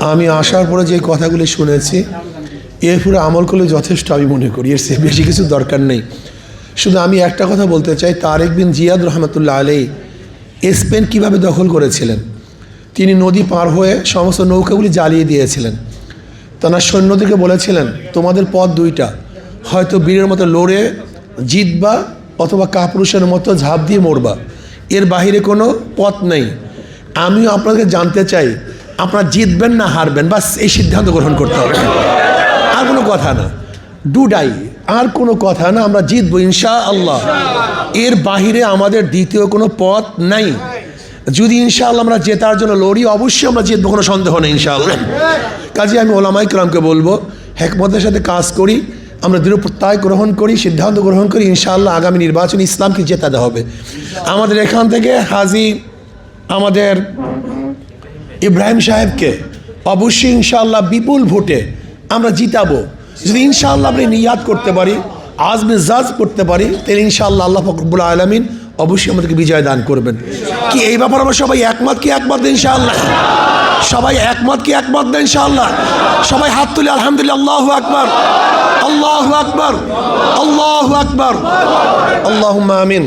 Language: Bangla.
আমি আসার পরে যে কথাগুলি শুনেছি, এর পুরো আমল করলে যথেষ্ট আমি মনে করি। এর বেশি কিছু দরকার নেই। শুধু আমি একটা কথা বলতে চাই, তারেক বিন জিয়াদ রহমতুল্লাহ আলী স্পেন কীভাবে দখল করেছিলেন? তিনি নদী পার হয়ে সমস্ত নৌকাগুলি জ্বালিয়ে দিয়েছিলেন। তার সৈন্যদেরকে বলেছিলেন, তোমাদের পথ দুইটা। হয়তো বীরের মতো লড়ে জিতবা অথবা কাপুরুষের মতো ঝাঁপ দিয়ে মরবা। এর বাইরে কোনো পথ নেই। আমিও আপনাদের জানতে চাই আপনারা জিতবেন না হারবেন, বাস এই সিদ্ধান্ত গ্রহণ করতে হবে। আর কোনো কথা না। ডুডাই আর কোনো কথা না, আমরা জিতবো ইনশা আল্লাহ এর বাহিরে আমাদের দ্বিতীয় কোনো পথ নাই। যদি ইনশাআল্লাহ আমরা জেতার জন্য লড়ি, অবশ্যই আমরা জিতবো, কোনো সন্দেহ নেই ইনশাআল্লাহ। কাজে আমি ওলামাই কালামকে বলব, হেকমতের সাথে কাজ করি, আমরা দৃঢ় প্রত্যয় গ্রহণ করি, সিদ্ধান্ত গ্রহণ করি, ইনশাআল্লাহ আগামী নির্বাচন ইসলামকে জেতাতে হবে। আমাদের এখান থেকে হাজি, আমাদের ইব্রাহিম সাহেবকে অবশ্যই ইনশাআল্লাহ বিপুল ভোটে আমরা জিতাবো। যদি ইনশাআল্লাহ আপনি নিয়াদ করতে পারি আজমে জাজ করতে পারি, তাহলে ইনশাআল্লাহ আল্লাহ ফকরবুল আলমিন অবশ্যই আমাদেরকে বিজয় দান করবেন। কি এই ব্যাপারে আমরা সবাই একমত কি একমত ইনশাআল্লাহ? সবাই একমত কি একমত দেন ইনশাআল্লাহ? সবাই হাত তুলে আলহামদুলিল্লাহ, আল্লাহ আকবার, আল্লাহ আকবর, আল্লাহ আকবার। আল্লাহ আমিন।